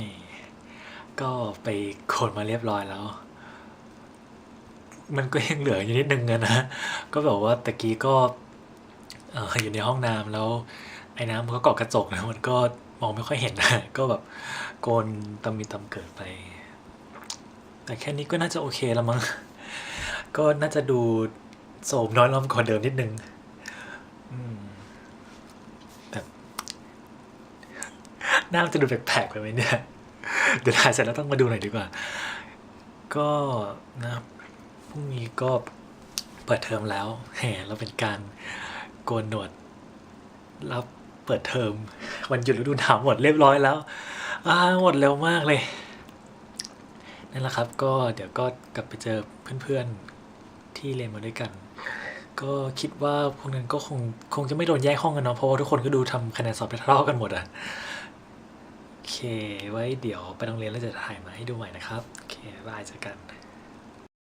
นี่ ก็ไปโคนมาเรียบร้อยแล้ว มันก็ยังเหลืออยู่นิดนึงอะนะ ก็แบบว่าตะกี้ก็อออยู่ในห้องน้ำแล้ว ไอ้น้ำมันก็เกาะกระจกนะมันก็มองไม่ค่อยเห็นนะก็แบบโกนตำมีตำเกิดไป แต่แค่นี้ก็น่าจะโอเคแล้วมั้งก็น่าจะดูโสมน้อยลงกว่าเดิมนิดนึง อืมแบบ หน้าจะดูแปลกๆไปไหมเนี่ย เดี๋ยวถ่ายเสร็จแล้วต้องมาดูหน่อยดีกว่า ก็นะพรุ่งนี้ก็เปิดเทอมแล้วแหมเราเป็นการโกนหนวดรับเปิดเทอมวันหยุดฤดูหนาวหมดเรียบร้อยแล้วอ่าหมดเร็วมากเลยนั่นแหละครับ ก็เดี๋ยวก็กลับไปเจอเพื่อนๆที่เรียนมาด้วยกัน ก็คิดว่าพวกนั้นก็คงคงจะไม่โดนแยกห้องกันเนาะเพราะว่าทุกคนก็ดูทำคะแนนสอบไปเท่าๆกันหมดอะ ไว้เดี๋ยวไปโรงเรียนแล้วจะถ่ายมาให้ดูใหม่นะครับ โอเคบายเจอกัน